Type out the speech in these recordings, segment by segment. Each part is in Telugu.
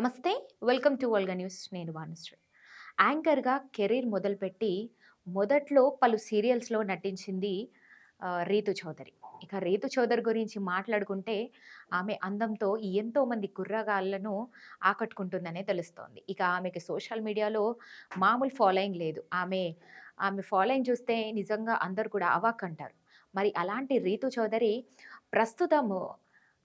నమస్తే వెల్కమ్ టు వల్గా న్యూస్. నేను వాణిశ్రీ యాంకర్గా కెరీర్ మొదలుపెట్టి మొదట్లో పలు సీరియల్స్లో నటించింది రీతు చౌదరి. ఇక రీతు చౌదరి గురించి మాట్లాడుకుంటే ఆమె అందంతో ఎంతోమంది కుర్రగాళ్ళను కుర్రగాళ్ళను ఆకట్టుకుంటుందనే తెలుస్తోంది. ఇక ఆమెకి సోషల్ మీడియాలో మామూలు ఫాలోయింగ్ లేదు. ఆమె ఆమె ఫాలోయింగ్ చూస్తే నిజంగా అందరు కూడా అవాక్ అంటారు. మరి అలాంటి రీతు చౌదరి ప్రస్తుతము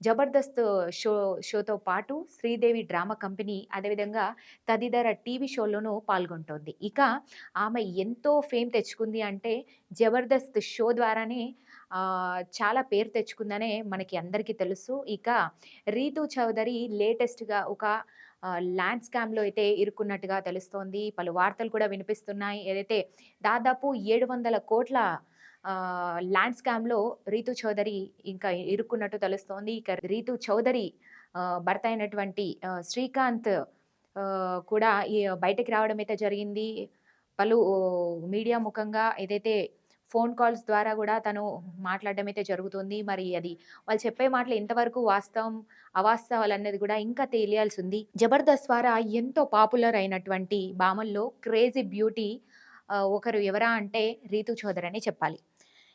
జబర్దస్త్ షో షోతో పాటు శ్రీదేవి డ్రామా కంపెనీ అదేవిధంగా తదితర టీవీ షోల్లోనూ పాల్గొంటోంది. ఇక ఆమె ఎంతో ఫేమ్ తెచ్చుకుంది అంటే జబర్దస్త్ షో ద్వారానే చాలా పేరు తెచ్చుకుందనే మనకి అందరికీ తెలుసు. ఇక రీతు చౌదరి లేటెస్ట్గా ఒక ల్యాండ్ స్కామ్లో అయితే ఇరుక్కున్నట్టుగా తెలుస్తోంది. పలు వార్తలు కూడా వినిపిస్తున్నాయి. ఏదైతే దాదాపు ఏడు వందల కోట్ల ల్యాండ్ స్కామ్లో రీతు చౌదరి ఇంకా ఇరుక్కున్నట్టు తెలుస్తోంది. ఇక రీతు చౌదరి భర్త అయినటువంటి శ్రీకాంత్ కూడా బయటకు రావడం అయితే జరిగింది. పలు మీడియా ముఖంగా ఏదైతే ఫోన్ కాల్స్ ద్వారా కూడా తను మాట్లాడడం అయితే జరుగుతుంది. మరి అది వాళ్ళు చెప్పే మాటలు ఎంతవరకు వాస్తవం అవాస్తవాలు అనేది కూడా ఇంకా తెలియాల్సి ఉంది. జబర్దస్త్ ద్వారా ఎంతో పాపులర్ అయినటువంటి భామల్లో క్రేజీ బ్యూటీ ఒకరు ఎవరా అంటే రీతు చౌదరి అని చెప్పాలి.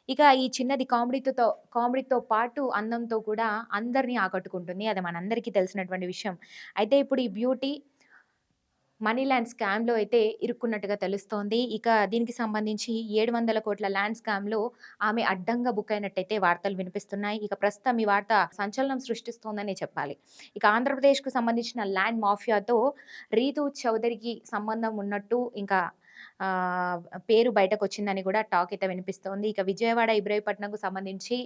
ఇక ఈ చిన్నది కామెడీతో కామెడీతో పాటు అందంతో కూడా అందరినీ ఆకట్టుకుంటుంది. అది మనందరికీ తెలిసినటువంటి విషయం. అయితే ఇప్పుడు ఈ బ్యూటీ మనీ ల్యాండ్ స్కామ్లో అయితే ఇరుక్కున్నట్టుగా తెలుస్తోంది. ఇక దీనికి సంబంధించి ఏడు వందల కోట్ల ల్యాండ్ స్కామ్లో ఆమె అడ్డంగా బుక్ అయినట్టయితే వార్తలు వినిపిస్తున్నాయి. ఇక ప్రస్తుతం ఈ వార్త సంచలనం సృష్టిస్తోందని చెప్పాలి. ఇక ఆంధ్రప్రదేశ్కు సంబంధించిన ల్యాండ్ మాఫియాతో రీతు చౌదరికి సంబంధం ఉన్నట్టు ఇంకా పేరు బయటకు వచ్చిందని కూడా టాక్ అయితే వినిపిస్తోంది. ఇక విజయవాడ ఇబ్రాహీపట్నంకు సంబంధించి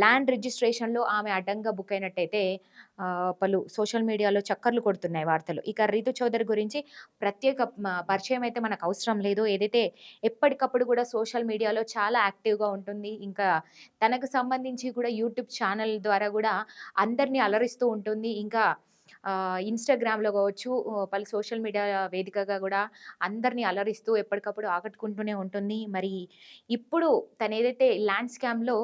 ల్యాండ్ రిజిస్ట్రేషన్లో ఆమె అడ్డంగా బుక్ అయినట్టయితే పలు సోషల్ మీడియాలో చక్కర్లు కొడుతున్నాయి వార్తలు. ఇక రీతు చౌదరి గురించి ప్రత్యేక పరిచయం అయితే మనకు అవసరం లేదు. ఏదైతే ఎప్పటికప్పుడు కూడా సోషల్ మీడియాలో చాలా యాక్టివ్గా ఉంటుంది. ఇంకా తనకు సంబంధించి కూడా యూట్యూబ్ ఛానల్ ద్వారా కూడా అందరినీ అలరిస్తూ ఉంటుంది. ఇంకా ఇన్స్టాగ్రామ్లో కావచ్చు పలు సోషల్ మీడియా వేదికగా కూడా అందరినీ అలరిస్తూ ఎప్పటికప్పుడు ఆకట్టుకుంటూనే ఉంటుంది. మరి ఇప్పుడు తను ఏదైతే ల్యాండ్ స్కామ్లో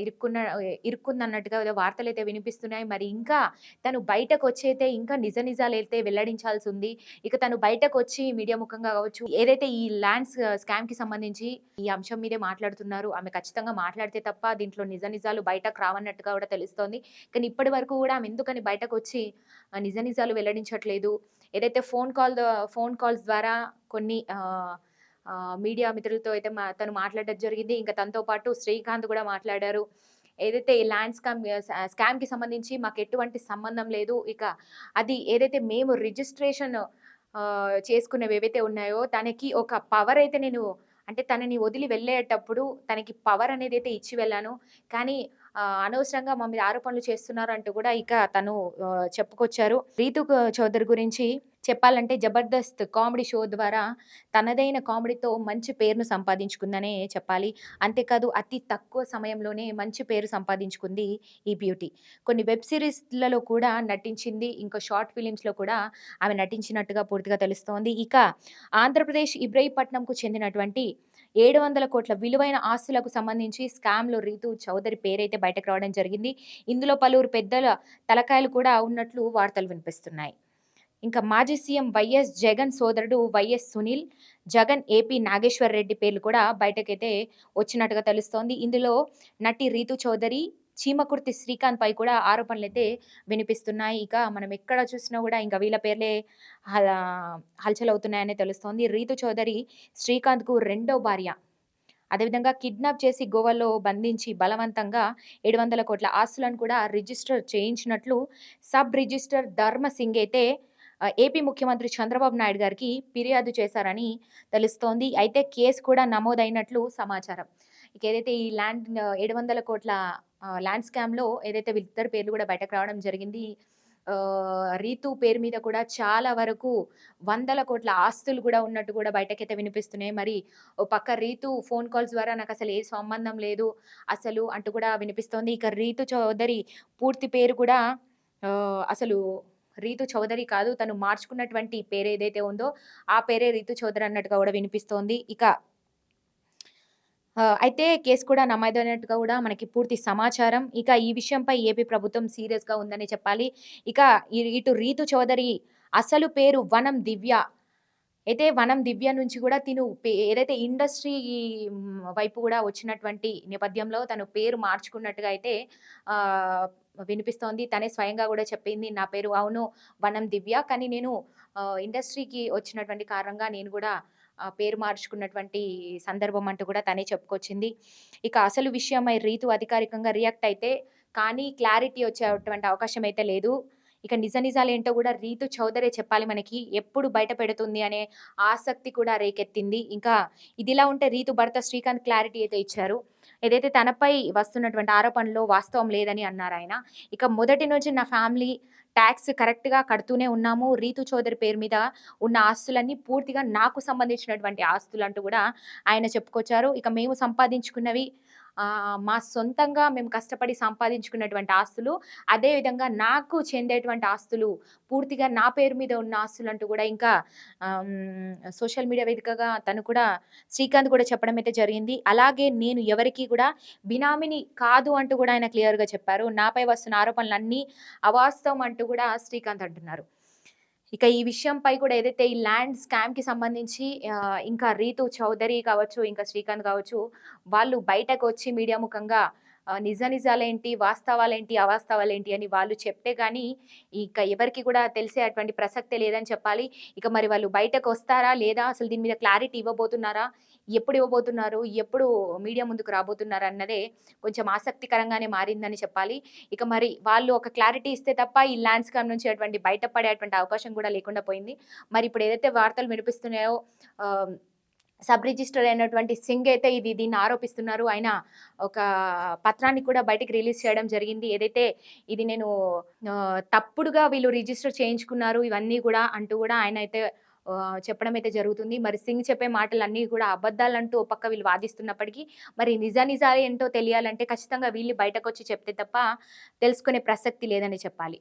ఇరుక్కున్న ఇరుక్కుందన్నట్టుగా ఏదో వార్తలు అయితే వినిపిస్తున్నాయి. మరి ఇంకా తను బయటకు వచ్చైతే ఇంకా నిజ నిజాలు అయితే వెల్లడించాల్సి ఉంది ఇక తను బయటకు వచ్చి మీడియా ముఖంగా కావచ్చు ఏదైతే ఈ ల్యాండ్స్ స్కామ్కి సంబంధించి ఈ అంశం మీదే మాట్లాడుతున్నారు ఆమె ఖచ్చితంగా మాట్లాడితే తప్ప దీంట్లో నిజ నిజాలు బయటకు రావన్నట్టుగా కూడా తెలుస్తోంది. కానీ ఇప్పటి వరకు కూడా ఆమె ఎందుకని బయటకు వచ్చి నిజ నిజాలు వెల్లడించట్లేదు? ఏదైతే ఫోన్ కాల్ ఫోన్ కాల్స్ ద్వారా కొన్ని ఆ, మీడియా మిత్రులతో అయితే మా తను మాట్లాడడం జరిగింది. ఇంకా తనతో పాటు శ్రీకాంత్ కూడా మాట్లాడారు. ఏదైతే ఈ ల్యాండ్ స్కామ్ స్కామ్కి సంబంధించి మాకు ఎటువంటి సంబంధం లేదు. ఇక అది ఏదైతే మేము రిజిస్ట్రేషన్ చేసుకునేవి ఏవైతే ఉన్నాయో తనకి ఒక పవర్ అయితే నేను అంటే తనని వదిలి వెళ్ళేటప్పుడు తనకి పవర్ అనేది అయితే ఇచ్చి వెళ్ళాను. కానీ అనవసరంగా మా మీద ఆరోపణలు చేస్తున్నారు అంటూ కూడా ఇక తను చెప్పుకొచ్చారు. రీతు చౌదరి గురించి చెప్పాలంటే జబర్దస్త్ కామెడీ షో ద్వారా తనదైన కామెడీతో మంచి పేరును సంపాదించుకుందనే చెప్పాలి. అంతేకాదు అతి తక్కువ సమయంలోనే మంచి పేరు సంపాదించుకుంది ఈ బ్యూటీ. కొన్ని వెబ్ సిరీస్లలో కూడా నటించింది ఇంకా షార్ట్ ఫిలిమ్స్లో కూడా ఆమె నటించినట్టుగా పూర్తిగా తెలుస్తోంది. ఇక ఆంధ్రప్రదేశ్ ఇబ్రహీపట్నంకు చెందినటువంటి ఏడు వందల కోట్ల విలువైన ఆస్తులకు సంబంధించి స్కామ్లో రీతు చౌదరి పేరైతే బయటకు రావడం జరిగింది. ఇందులో పలువురు పెద్దల తలకాయలు కూడా ఉన్నట్లు వార్తలు వినిపిస్తున్నాయి. ఇంకా మాజీ సీఎం వైఎస్ జగన్ సోదరుడు వైఎస్ సునీల్ జగన్ ఏపీ నాగేశ్వర్ రెడ్డి పేర్లు కూడా బయటకైతే వచ్చినట్టుగా తెలుస్తోంది. ఇందులో నటి రీతు చౌదరి చీమకుర్తి శ్రీకాంత్ పై కూడా ఆరోపణలు అయితే వినిపిస్తున్నాయి. ఇక మనం ఎక్కడ చూసినా కూడా ఇంకా వీళ్ళ పేర్లే హల్చల్ అవుతున్నాయని తెలుస్తోంది. రీతు చౌదరి శ్రీకాంత్కు రెండో భార్య. అదేవిధంగా కిడ్నాప్ చేసి గోవాలో బంధించి బలవంతంగా ఏడు వందల కోట్ల ఆస్తులను కూడా రిజిస్టర్ చేయించినట్లు సబ్ రిజిస్టర్ ధర్మ సింగ్ అయితే ఏపీ ముఖ్యమంత్రి చంద్రబాబు నాయుడు గారికి ఫిర్యాదు చేశారని తెలుస్తోంది. అయితే కేసు కూడా నమోదైనట్లు సమాచారం. ఇక ఏదైతే ఈ ల్యాండ్ ఏడు వందల కోట్ల ల్యాండ్ స్కామ్లో ఏదైతే వీళ్ళిద్దరు పేర్లు కూడా బయటకు రావడం జరిగింది రీతు పేరు మీద కూడా చాలా వరకు వందల కోట్ల ఆస్తులు కూడా ఉన్నట్టు కూడా బయటకైతే వినిపిస్తున్నాయి. మరి ఓ పక్క రీతు ఫోన్ కాల్స్ ద్వారా నాకు అసలు ఏ సంబంధం లేదు అసలు అంటూ కూడా వినిపిస్తోంది. ఇక రీతు చౌదరి పూర్తి పేరు కూడా అసలు రీతు చౌదరి కాదు తను మార్చుకున్నటువంటి పేరు ఏదైతే ఉందో ఆ పేరే రీతు చౌదరి అన్నట్టుగా కూడా వినిపిస్తోంది ఇక అయితే కేసు కూడా నమ్మదైనట్టుగా కూడా మనకి పూర్తి సమాచారం. ఇక ఈ విషయంపై ఏపీ ప్రభుత్వం సీరియస్‌గా ఉందని చెప్పాలి. ఇక ఇటు రీతు చౌదరి అసలు పేరు వనం దివ్య. అయితే వనం దివ్య నుంచి కూడా తిను పే ఏదైతే ఇండస్ట్రీ వైపు కూడా వచ్చినటువంటి నేపథ్యంలో తను పేరు మార్చుకున్నట్టుగా అయితే వినిపిస్తోంది. తనే స్వయంగా కూడా చెప్పింది. నా పేరు అవును వనం దివ్య. కానీ నేను ఇండస్ట్రీకి వచ్చినటువంటి కారణంగా నేను కూడా పేరు మార్చుకున్నటువంటి సందర్భం అంటూ కూడా తనే చెప్పుకొచ్చింది. ఇక అసలు విషయమై రీతు అధికారికంగా రియాక్ట్ అయితే కానీ క్లారిటీ వచ్చేటువంటి అవకాశం అయితే లేదు. ఇక నిజ నిజాలేంటో కూడా రీతు చౌదరే చెప్పాలి మనకి. ఎప్పుడు బయట పెడుతుంది అనే ఆసక్తి కూడా రేకెత్తింది. ఇంకా ఇదిలా ఉంటే రీతు భర్త శ్రీకాంత్ క్లారిటీ అయితే ఇచ్చారు. ఏదైతే తనపై వస్తున్నటువంటి ఆరోపణలో వాస్తవం లేదని అన్నారు ఆయన ఇక మొదటి నుంచి నా ఫ్యామిలీ ట్యాక్స్ కరెక్ట్‌గా కడుతూనే ఉన్నాము. రీతు చౌదరి పేరు మీద ఉన్న ఆస్తులన్నీ పూర్తిగా నాకు సంబంధించినటువంటి ఆస్తులు అంటూ కూడా ఆయన చెప్పుకొచ్చారు. ఇక మేము సంపాదించుకున్నవి మా సొంతంగా మేము కష్టపడి సంపాదించుకున్నటువంటి ఆస్తులు. అదేవిధంగా నాకు చెందేటువంటి ఆస్తులు పూర్తిగా నా పేరు మీద ఉన్న ఆస్తులు అంటూ కూడా ఇంకా సోషల్ మీడియా వేదికగా తను కూడా శ్రీకాంత్ కూడా చెప్పడం అయితే జరిగింది. అలాగే నేను ఎవరికీ కూడా బినామిని కాదు అంటూ కూడా ఆయన క్లియర్‌గా చెప్పారు. నాపై వస్తున్న ఆరోపణలన్నీ అవాస్తవం అంటూ కూడా శ్రీకాంత్ అంటున్నారు. ఇక ఈ విషయంపై కూడా ఏదైతే ఈ ల్యాండ్ స్కామ్‌కి సంబంధించి ఇంకా రీతు చౌదరి కావచ్చు, ఇంకా శ్రీకాంత్ కావచ్చు, వాళ్ళు బయటకు వచ్చి మీడియా ముఖంగా నిజ నిజాలేంటి, వాస్తవాలేంటి, అవాస్తవాలేంటి అని వాళ్ళు చెప్తే కానీ ఇక ఎవరికి కూడా తెలిసే అటువంటి ప్రసక్తే లేదని చెప్పాలి. ఇక మరి వాళ్ళు బయటకు వస్తారా లేదా? అసలు దీని మీద క్లారిటీ ఇవ్వబోతున్నారా? ఎప్పుడు ఇవ్వబోతున్నారు? ఎప్పుడు మీడియా ముందుకు రాబోతున్నారు? అన్నదే కొంచెం ఆసక్తికరంగానే మారిందని చెప్పాలి. ఇక మరి వాళ్ళు ఒక క్లారిటీ ఇస్తే తప్ప ఈ ల్యాండ్స్కామ్ నుంచి అటువంటి బయటపడే అటువంటి అవకాశం కూడా లేకుండా పోయింది. మరి ఇప్పుడు ఏదైతే వార్తలు వినిపిస్తున్నాయో సబ్ రిజిస్టర్ అయినటువంటి సింగ్ అయితే ఇది దీన్ని ఆరోపిస్తున్నారు. ఆయన ఒక పత్రాన్ని కూడా బయటికి రిలీజ్ చేయడం జరిగింది. ఏదైతే ఇది నేను తప్పుడుగా వీళ్ళు రిజిస్టర్ చేయించుకున్నారు ఇవన్నీ కూడా అంటూ కూడా ఆయన అయితే చెప్పడం అయితే జరుగుతుంది. మరి సింగ్ చెప్పే మాటలన్నీ కూడా అబద్ధాలంటూ ఓ పక్క వీళ్ళు వాదిస్తున్నప్పటికీ మరి నిజ నిజాలు ఏంటో తెలియాలంటే ఖచ్చితంగా వీళ్ళు బయటకొచ్చి చెప్తే తప్ప తెలుసుకునే ప్రసక్తి లేదని చెప్పాలి.